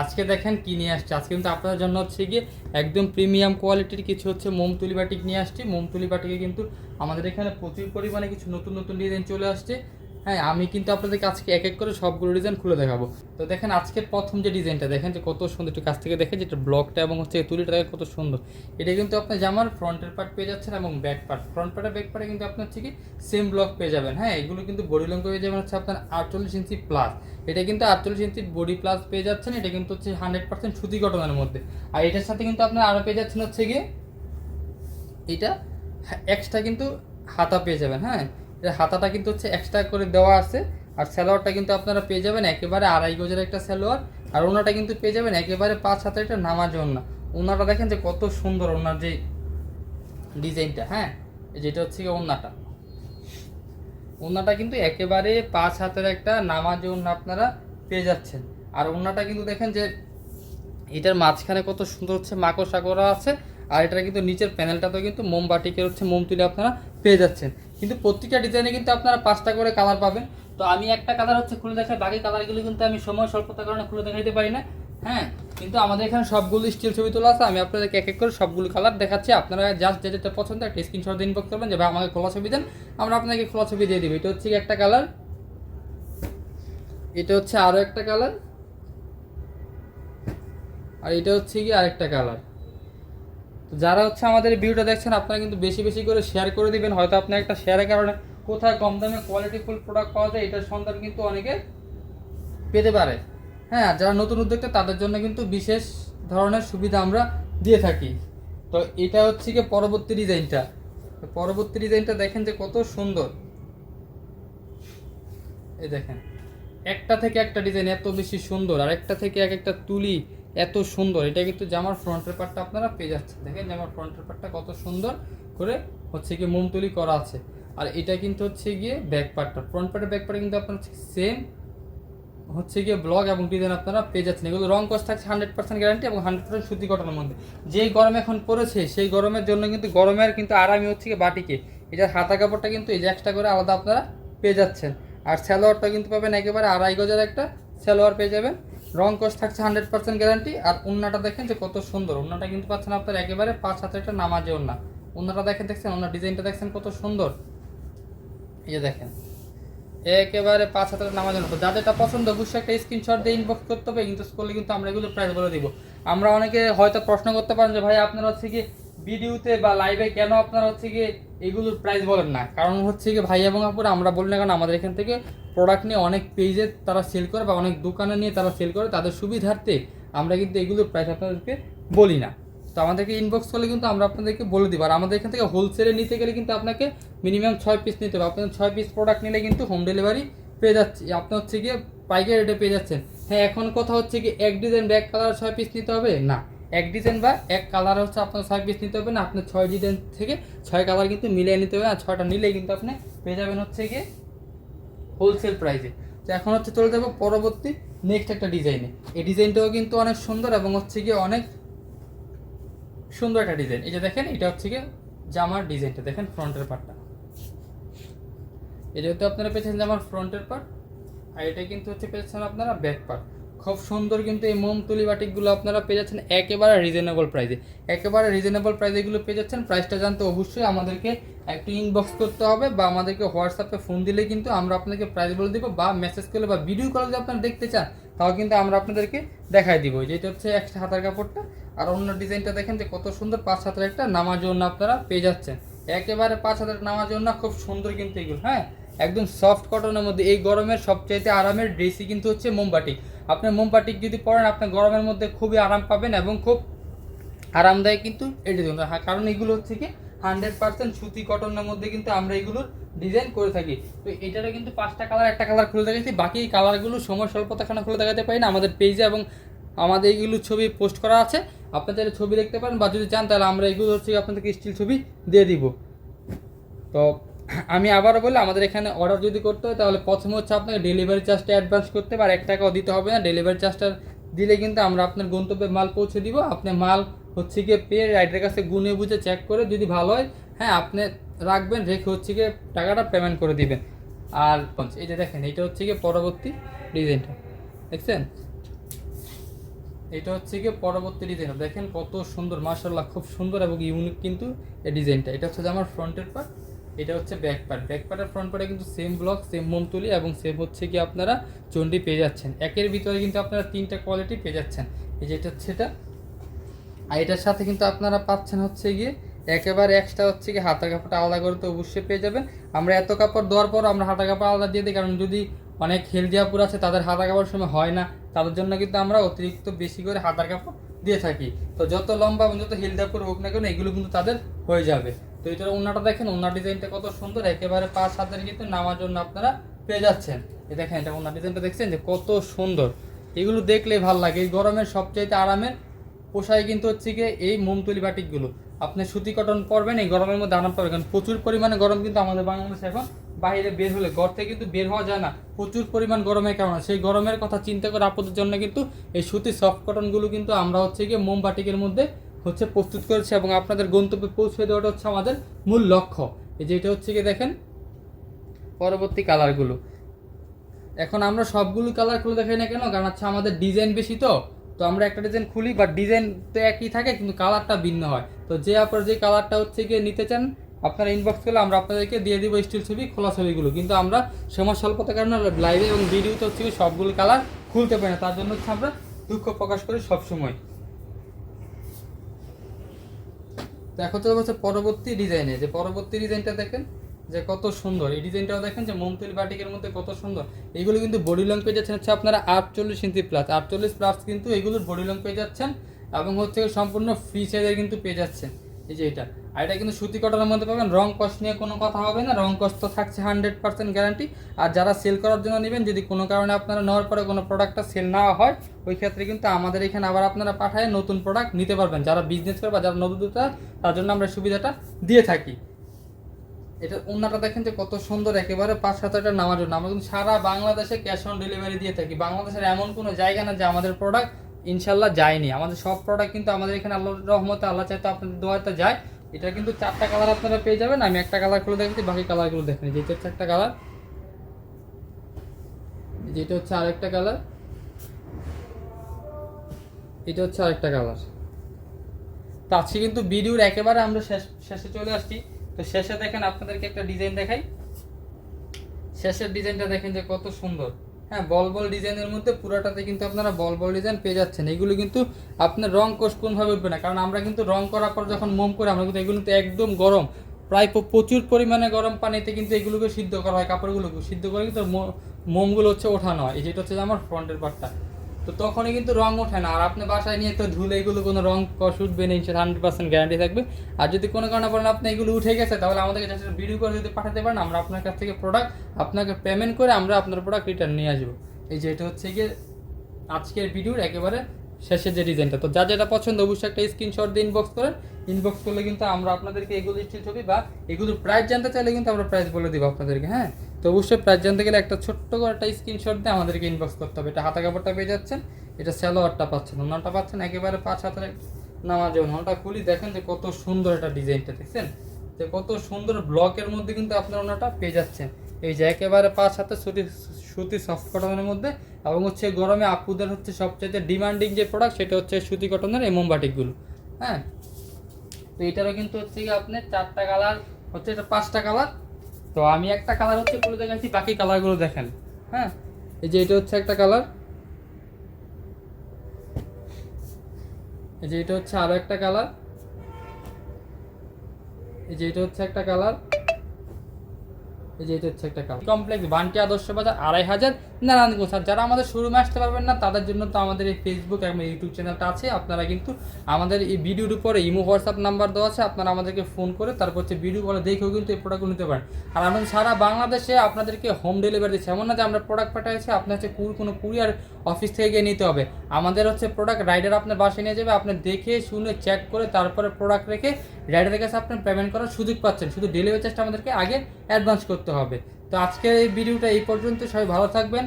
আজকে দেখেন কি নিয়ে আসছে। আজকে কিন্তু আপনাদের জন্য হচ্ছে গিয়ে একদম প্রিমিয়াম কোয়ালিটির কিছু হচ্ছে মোম তুলি বাটিক নিয়ে আসছি। মোম তুলি বাটিকে কিন্তু আমাদের এখানে প্রচুর পরিমাণে কিছু নতুন নতুন ডিজাইন চলে আসছে। হ্যাঁ আমি কিন্তু আপনাদেরকে আজকে এক এক করে সবগুলো ডিজাইন খুলে দেখাবো। তো দেখেন, আজকের প্রথম যে ডিজাইনটা দেখেন যে কত সুন্দর একটু কাছ থেকে দেখেন যেটা ব্লকটা এবং হচ্ছে তুলিটা কত সুন্দর। এটা কিন্তু আপনার জামার ফ্রন্টের পার্ট পেয়ে যাচ্ছেন এবং ব্যাক পার্ট ফ্রন্ট পার্টে ব্যাক পার্টে কিন্তু আপনার হচ্ছে কি সেম ব্লক পেয়ে যাবেন। হ্যাঁ এগুলো কিন্তু বডি লং পেয়ে যাবেন হচ্ছে আপনার আটচল্লিশ ইঞ্চি প্লাস এটা কিন্তু আটচল্লিশ ইঞ্চি বডি প্লাস পেয়ে যাচ্ছেন, এটা কিন্তু হচ্ছে হান্ড্রেড পার্সেন্ট সুতি কটনের মধ্যে। আর এটার সাথে কিন্তু আপনার আরও পেয়ে যাচ্ছেন হচ্ছে গিয়ে, এটা এক্সট্রা কিন্তু হাতা পেয়ে যাবেন। হ্যাঁ এটা হাতাটা কিন্তু হচ্ছে এক্সট্রা করে দেওয়া আছে, আর স্যালোয়ারটা কিন্তু আপনারা পেয়ে যাবেন একেবারে আড়াই গজের একটা স্যালোয়ার আর ওনাটা কিন্তু পেয়ে যাবেন একেবারে পাঁচ হাতের একটা নামাজ ওনা ওনাটা দেখেন যে কত সুন্দর ওনার যে ডিজাইনটা হ্যাঁ? যেটা হচ্ছে কি ওনাটা ওনাটা কিন্তু একেবারে পাঁচ হাতের একটা নামাজ ওনা আপনারা পেয়ে যাচ্ছেন। আর ওনাটা কিন্তু দেখেন যে এটার মাঝখানে কত সুন্দর হচ্ছে মাকড়সা করা আছে, আর এটার কিন্তু নিচের প্যানেলটাতেও কিন্তু মোমবাটিকের হচ্ছে মোম তুলে আপনারা পেয়ে যাচ্ছেন। কিন্তু প্রত্যেকটা ডিজাইনে কিন্তু আপনারা পাঁচটা করে কালার পাবেন। তো আমি একটা কালার হচ্ছে খুলে দেখাই, বাকি কালারগুলো কিন্তু আমি সময় স্বল্পতার কারণে খুলে দেখাইতে পারি না। হ্যাঁ কিন্তু আমাদের এখানে সবগুলো স্টিল ছবি তোলা আছে, আমি আপনাদেরকে এক এক করে সবগুলো কালার দেখাচ্ছি। আপনারা জাস্ট যে যেটা পছন্দ, একটা স্ক্রিনশট দিন ইনবক্স করবেন যে, ভাই, আমাকে খোলা ছবি দেন, আমরা আপনাকে খোলা ছবি দিয়ে দিব। এটা হচ্ছে একটা কালার এটা হচ্ছে আরও একটা কালার আর এটা হচ্ছে কি আরেকটা কালার তো যারা হচ্ছে আমাদের ভিডিওটা দেখছেন, আপনারা কিন্তু বেশি বেশি করে শেয়ার করে দিবেন। হয়তো আপনার একটা শেয়ারের কারণে কোথায় কম দামে কোয়ালিটিফুল প্রোডাক্ট পাওয়া যায়, এটার সন্ধান কিন্তু অনেকে পেতে পারে। হ্যাঁ যারা নতুন উদ্যোক্তা, তাদের জন্য কিন্তু বিশেষ ধরনের সুবিধা আমরা দিয়ে থাকি। তো এটা হচ্ছে কি পরবর্তী ডিজাইনটা। পরবর্তী ডিজাইনটা দেখেন যে কত সুন্দর। এই দেখেন, একটা থেকে একটা ডিজাইন এত বেশি সুন্দর, আর একটা থেকে এক একটা তুলি এত সুন্দর। এটা কিন্তু জামার ফ্রন্টের পার্টটা আপনারা পেয়ে যাচ্ছেন। দেখেন জামার ফ্রন্টের পার্টটা কত সুন্দর করে হচ্ছে গিয়ে মোম তুলি করা আছে। আর এটা কিন্তু হচ্ছে গিয়ে ব্যাক পার্টটা ফ্রন্ট পার্টের ব্যাক পার্টে কিন্তু আপনার সেম হচ্ছে গিয়ে ব্লগ এবং ডিজাইন আপনারা পেয়ে যাচ্ছেন। এগুলো রং কস্ট থাকছে হান্ড্রেড পার্সেন্ট গ্যারান্টি এবং হান্ড্রেড পার্সেন্ট সুতি কটনের মধ্যে। যেই গরম এখন পড়েছে, সেই গরমের জন্য কিন্তু গরমের কিন্তু আরামই হচ্ছে গিয়ে বাটিকে। এটার হাতা কাপড়টা কিন্তু এই যে এক্সট্রা করে আলাদা আপনারা পেয়ে যাচ্ছেন। আর স্যালোয়ারটা কিন্তু পাবেন একেবারে আড়াই গজের একটা স্যালোয়ার পেয়ে যাবেন। রং কস্ট থাকছে হান্ড্রেড পার্সেন্ট গ্যারান্টি আর উন্নাটা দেখেন যে কত সুন্দর। উন্নাটা কিন্তু পাচ্ছেন আপনার একেবারে পাঁচ হাতে একটা নামাজে উন্না। উন্নাটা দেখেন, দেখছেন? উন্নার ডিজাইনটা দেখছেন কত সুন্দর। এই যে দেখেন। একেবারে পাঁচ হাজার নামাজ তো যাদেরটা পছন্দ, অবশ্যই একটা স্ক্রিনশট দিয়ে ইনবক্স করতে হবে। ইনবক্স করলে কিন্তু আমরা এগুলো প্রাইস বলে দিব। আমরা অনেকে হয়তো প্রশ্ন করতে পারেন যে, ভাই, আপনারা হচ্ছে কি ভিডিওতে বা লাইভে কেন আপনারা হচ্ছে কি এগুলোর প্রাইস বলেন না? কারণ হচ্ছে কি ভাই এবং আপুরা, আমরা বলি না কারণ আমাদের এখান থেকে প্রোডাক্ট নিয়ে অনেক পেজে তারা সেল করে বা অনেক দোকানে নিয়ে তারা সেল করে, তাদের সুবিধার্থে আমরা কিন্তু এগুলোর প্রাইস আপনাদেরকে বলি না। তো আমাদেরকে ইনবক্স করলে কিন্তু আমরা আপনাদেরকে বলে দিব। আর আমাদের এখান থেকে হোলসেলে নিতে গেলে কিন্তু আপনাকে মিনিমাম ছয় পিস নিতে হবে। আপনার ছয় পিস প্রোডাক্ট নিলে কিন্তু হোম ডেলিভারি পেয়ে যাচ্ছে। আপনি হচ্ছে গিয়ে পাইকারি রেটে পেয়ে যাচ্ছেন। হ্যাঁ এখন কথা হচ্ছে কি, এক ডিজাইন ব্যাক কালার ছয় পিস নিতে হবে? না। এক ডিজাইন বা এক কালার হচ্ছে আপনার ছয় পিস নিতে হবে না, আপনার ছয় ডিজাইন থেকে ছয় কালার কিন্তু মিলিয়ে নিতে হবে, আর ছয়টা নিলেই কিন্তু আপনি পেয়ে যাবেন হচ্ছে গিয়ে হোলসেল প্রাইসে তো এখন হচ্ছে চলে যাব পরবর্তী নেক্সট একটা ডিজাইনে এই ডিজাইনটাও কিন্তু অনেক সুন্দর এবং হচ্ছে গিয়ে অনেক সুন্দর একটা ডিজাইন এই যে দেখেন, এটা হচ্ছে গিয়ে জামার ডিজাইনটা দেখেন ফ্রন্টের পার্টটা এটা হচ্ছে আপনারা পেয়েছেন জামার ফ্রন্টের পার্ট আর এটা কিন্তু হচ্ছে পেয়েছেন আপনারা ব্যাক পার্ট খুব সুন্দর কিন্তু এই মোম তুলি বাটিকগুলো আপনারা পেয়ে যাচ্ছেন একেবারে রিজনেবল প্রাইসে একেবারে রিজনেবল প্রাইসে এগুলো পেয়ে যাচ্ছেন। প্রাইসটা জানতে অবশ্যই আমাদেরকে একটু ইনবক্স করতে হবে বা আমাদেরকে হোয়াটসঅ্যাপে ফোন দিলে কিন্তু আমরা আপনাকে প্রাইস বলে দেবো বা মেসেজ করলে বা ভিডিও কলে যদি আপনারা দেখতে চান, তাও কিন্তু আমরা আপনাদেরকে দেখাই দিব। যেটা হচ্ছে একটা হাতার কাপড়টা। আর অন্য ডিজাইনটা দেখেন যে কত সুন্দর পাঁচ হাতের একটা নামার জন্য আপনারা পেয়ে যাচ্ছেন। একেবারে পাঁচ হাতের নামার জন্য খুব সুন্দর কিন্তু এগুলো হ্যাঁ? একদম সফট কটনের মধ্যে। এই গরমের সবচাইতে আরামের ড্রেসই কিন্তু হচ্ছে মোমবাটিক আপনার মোমবাটিক যদি পরেন আপনার গরমের মধ্যে খুবই আরাম পাবেন এবং খুব আরামদায়ক কিন্তু এটা জন্য। হ্যাঁ কারণ এগুলো হচ্ছে কি হান্ড্রেড পার্সেন্ট সুতি কটনের মধ্যে কিন্তু আমরা এগুলোর ডিজাইন করে থাকি। তো এটারও কিন্তু পাঁচটা কালার একটা কালার খুলে দেখাচ্ছি বাকি কালারগুলো সময় স্বল্পতাখানা খুলে দেখাতে পারি না। আমাদের পেজে এবং আমাদের এইগুলো ছবি পোস্ট করা আছে। আপনি চাইলে ছবি দেখতে পারেন বা যদি চান, তাহলে আমরা এগুলো হচ্ছে আপনাদেরকে স্টিল ছবি দিয়ে দিব। তো আমি আবারও বলি আমাদের এখানে অর্ডার যদি করতে হয়, তাহলে প্রথমে হচ্ছে আপনাকে ডেলিভারি চার্জটা অ্যাডভান্স করতে হবে, আর এক টাকাও দিতে হবে না। ডেলিভারি চার্জটা দিলে কিন্তু আমরা আপনার গন্তব্যে মাল পৌঁছে দিব। আপনি মাল হচ্ছে গিয়ে পেয়ে রাইডের কাছে গুনে বুঝে চেক করে যদি ভালো হয় হ্যাঁ আপনি রাখবেন, রেখে হচ্ছে গিয়ে টাকাটা পেমেন্ট করে দিবেন। আর যে দেখেন, এটা হচ্ছে গিয়ে পরবর্তী ডিজাইনটা দেখছেন? এটা হচ্ছে গিয়ে পরবর্তী ডিজাইন দেখেন কত সুন্দর মার্শাল্লাহ খুব সুন্দর এবং ইউনিক কিন্তু এই ডিজাইনটা এটা হচ্ছে আমার ফ্রন্টের পার্ট এটা হচ্ছে ব্যাক পার্ট ব্যাক পার্টের ফ্রন্ট পার্টে কিন্তু সেম ব্লক সেম মোমতুলি এবং সেম হচ্ছে কি আপনারা চন্ডি পেয়ে যাচ্ছেন। একের ভিতরে কিন্তু আপনারা তিনটা কোয়ালিটি পেয়ে যাচ্ছেন। এই যে এটা হচ্ছে এটা। আর এটার সাথে কিন্তু আপনারা পাচ্ছেন হচ্ছে গিয়ে একেবারে এক্সট্রা হচ্ছে কি হাতা কাপড়টা আলাদা করে তো অবশ্যই পেয়ে যাবেন। আমরা এত কাপড় দেওয়ার পর আমরা হাতা কাপড় আলাদা দিয়ে দিই, কারণ যদি অনেক হেলদি আপুর আছে, তাদের হাতা কাপড় সময় হয় না। তাদের জন্য কিন্তু আমরা অতিরিক্ত বেশি করে হাতার কাপড় দিয়ে থাকি। তো যত লম্বা যত হেলদি আপুর হোক না কেন, এগুলো কিন্তু তাদের হয়ে যাবে। তো এটার ওনাটা দেখেন ওনার ডিজাইনটা কত সুন্দর, একেবারে পাঁচ হাতের কিন্তু নামার জন্য আপনারা পেয়ে যাচ্ছেন। এই দেখেন, এটা ওনার ডিজাইনটা দেখছেন যে কত সুন্দর। এগুলো দেখলে ভালো লাগে, এই গরমের সবচাইতে আরামের পোশাক কিন্তু হচ্ছে গিয়ে এই মোমতুলি বাটিকগুলো। আপনি সুতি কটন পরবেন, এই গরমের মধ্যে আরাম পাবেন। প্রচুর পরিমাণে গরম কিন্তু আমাদের বাংলাদেশে এখন বাইরে বের হলে, ঘর থেকে কিন্তু বের হওয়া যায় না। প্রচুর পরিমাণ গরমের কারণে। সেই গরমের কথা চিন্তা করে আপদের জন্য কিন্তু এই সুতি সফট কটনগুলো কিন্তু আমরা হচ্ছে গিয়ে মোম বাটিকের মধ্যে হচ্ছে প্রস্তুত করেছে এবং আপনাদের গন্তব্যে পৌঁছে দেওয়াটা হচ্ছে আমাদের মূল লক্ষ্য। এই যে এটা হচ্ছে গিয়ে দেখেন, পরবর্তী কালারগুলো। এখন আমরা সবগুলো কালার খুলে দেখাই না কেন? কারণ হচ্ছে আমাদের ডিজাইন বেশি তো। তো আমরা একটা ডিজাইন খুলি বা ডিজাইন তো একই থাকে, কিন্তু কালারটা ভিন্ন হয়। তো যে আপনার যে কালারটা হচ্ছে গিয়ে নিতে চান, আপনারা ইনবক্স করলে আমরা আপনাদেরকে দিয়ে দিব স্টিল ছবি, খোলা ছবিগুলো। কিন্তু আমরা সময় স্বল্পতার কারণে লাইভে এবং ভিডিওতে হচ্ছে সবগুলো কালার খুলতে পারি না। তার জন্য হচ্ছে আমরা দুঃখ প্রকাশ করি সবসময়। দেখো তো হচ্ছে পরবর্তী ডিজাইনে, যে পরবর্তী ডিজাইনটা দেখেন, যে কত সুন্দর। এই ডিজাইনটাও দেখেন যে মন্তিল বাটিকের মধ্যে কত সুন্দর। এগুলো কিন্তু বডি লং পেয়ে যাচ্ছেন হচ্ছে আপনারা আটচল্লিশ ইঞ্চি প্লাস আটচল্লিশ প্লাস কিন্তু এগুলোর বডি লং পেয়ে যাচ্ছেন এবং হচ্ছে সম্পূর্ণ ফ্রি সাইজের কিন্তু পেয়ে যাচ্ছেন। এই যে এটা। আর এটা কিন্তু সুতি কটনের মধ্যে পাবেন। রং কস্ট নিয়ে কোনো কথা হবে না। রং কস্ট তো থাকছে হান্ড্রেড পার্সেন্ট গ্যারান্টি আর যারা সেল করার জন্য নেবেন, যদি কোনো কারণে আপনারা নেওয়ার পরে কোনো প্রোডাক্টটা সেল না হয়, ওই ক্ষেত্রে কিন্তু আমাদের এখানে আবার আপনারা পাঠায় নতুন প্রোডাক্ট নিতে পারবেন। যারা বিজনেস করে বা যারা নতুন তার জন্য আমরা সুবিধাটা দিয়ে থাকি। এটা অন্যটা দেখেন যে কত সুন্দর একেবারে পাঁচ সাত হাজার নামার জন্য আমরা কিন্তু সারা বাংলাদেশে ক্যাশ অন ডেলিভারি দিয়ে থাকি। বাংলাদেশের এমন কোনো জায়গা না যে আমাদের প্রোডাক্ট ইনশাল্লাহ যায়নি। আমাদের সব প্রোডাক্ট কিন্তু আমাদের এখানে আল্লাহ রহমতে, আল্লাহ চাইতে আপনাদের দোয়াতে যায়। এটা কিন্তু চারটা কালার আপনারা পেয়ে যাবেন। আমি একটা কালার খুলে দেখছি বাকি কালারগুলো দেখেন যেটা হচ্ছে একটা কালার যেটা হচ্ছে আরেকটা কালার এটা হচ্ছে আরেকটা কালার তো আজকে কিন্তু ভিডিওর একেবারে আমরা শেষ, শেষে চলে আসছি। তো শেষে দেখেন আপনাদেরকে একটা ডিজাইন দেখাই। শেষের ডিজাইনটা দেখেন যে কত সুন্দর। হ্যাঁ বল বল ডিজাইনের মধ্যে পুরাটাতে কিন্তু আপনারা বল বল ডিজাইন পেয়ে যাচ্ছেন। এগুলো কিন্তু আপনার রং কোষ কোনভাবে উঠবে না, কারণ আমরা কিন্তু রং করার পর যখন মোম করি, আমরা কিন্তু এগুলো তো একদম গরম, প্রায় প্রচুর পরিমাণে গরম পানিতে কিন্তু এগুলোকে সিদ্ধ করা হয়, কাপড়গুলোকে। সিদ্ধ করে কিন্তু মোমগুলো হচ্ছে ওঠানো হয়। এই যেটা হচ্ছে আমার ফ্রন্টের পার্টটা তো তখনই কিন্তু রং ওঠে না। আর আপনি বাসায় নিয়ে তো ধুলে এগুলো কোনো রং উঠবে না ইনশাল হান্ড্রেড পার্সেন্ট গ্যারান্টি থাকবে। আর যদি কোনো কারণে বলেন আপনি এগুলো উঠে গেছে, তাহলে আমাদেরকে জাস্ট ভিডিও করে যদি পাঠাতে পারেন, আমরা আপনার কাছ থেকে প্রোডাক্ট আপনাকে পেমেন্ট করে আমরা আপনার প্রোডাক্ট রিটার্ন নিয়ে আসব। এই যে এটা হচ্ছে গিয়ে আজকের ভিডিওর একেবারে শেষের যে ডিজাইনটা তো যা যেটা পছন্দ, অবশ্যই একটা স্ক্রিনশট দিয়ে ইনবক্স করেন। ইনবক্স করলে কিন্তু আমরা আপনাদেরকে এগুলো স্টিল ছবি বা এগুলোর প্রাইস জানতে চাইলে কিন্তু আমরা প্রাইস বলে দিব আপনাদেরকে হ্যাঁ? তো অবশ্যই প্রাইস জানতে গেলে একটা ছোট্ট করে একটা স্ক্রিনশট দিয়ে আমাদেরকে ইনবক্স করতে হবে। এটা হাতা কাপড়টা পেয়ে যাচ্ছেন, এটা স্যালোয়ারটা পাচ্ছেন। ওনারটা পাচ্ছেন একেবারে পাঁচ হাতের নামার জন্য ওনারটা খুলি দেখেন যে কত সুন্দর এটা ডিজাইনটা, দেখছেন? যে কত সুন্দর ব্লকের মধ্যে কিন্তু আপনার ওনাটা পেয়ে যাচ্ছেন। এই যে একেবারে পাঁচ হাতে সুতি সুতি সফট কটনের মধ্যে এবং হচ্ছে গরমে আপুদের হচ্ছে সবচেয়ে ডিমান্ডিং যে প্রোডাক্ট সেটা হচ্ছে সুতি কটনের এই মোমবাটিকগুলো হ্যাঁ? তো এটারও কিন্তু হচ্ছে কি আপনার চারটা কালার হচ্ছে এটা পাঁচটা কালার তো আমি একটা কালার হচ্ছে বলে দেখাচ্ছি, বাকি কালারগুলো দেখেন। হ্যাঁ? এই যে এটা হচ্ছে একটা কালার এই যে এটা হচ্ছে আরও একটা কালার এই যে এটা হচ্ছে একটা কালার এই যে এটা হচ্ছে একটা কালার কমপ্লেক্স বান্টি আদর্শ বাজার আড়াই হাজার নারায়ণগঞ্জ। আর যারা আমাদের শোরুমে আসতে পারবেন না, তাদের জন্য তো আমাদের এই ফেসবুক এবং ইউটিউব চ্যানেলটা আছে। আপনারা কিন্তু আমাদের এই ভিডিওর উপরে ইমো হোয়াটসঅ্যাপ নাম্বার দেওয়া আছে। আপনারা আমাদেরকে ফোন করে তারপর হচ্ছে ভিডিও বলে দেখেও কিন্তু এই প্রোডাক্টগুলো নিতে পারেন। আর আমাদের সারা বাংলাদেশে আপনাদেরকে হোম ডেলিভারি দিচ্ছে। এমন না যে আমরা প্রোডাক্ট পাঠাচ্ছি আপনার হচ্ছে কুর কোনো কুরিয়ার অফিস থেকে গিয়ে নিতে হবে। আমাদের হচ্ছে প্রোডাক্ট রাইডার আপনার বাসায় নিয়ে যাবে। আপনি দেখে, শুনে চেক করে তারপরে প্রোডাক্ট রেখে রাইডারের কাছে আপনি পেমেন্ট করার সুযোগ পাচ্ছেন। শুধু ডেলিভারি চার্জটা আমাদেরকে আগে অ্যাডভান্স করতে হবে। তো আজকের এই ভিডিওটা এই পর্যন্ত। সবাই ভালো থাকবেন।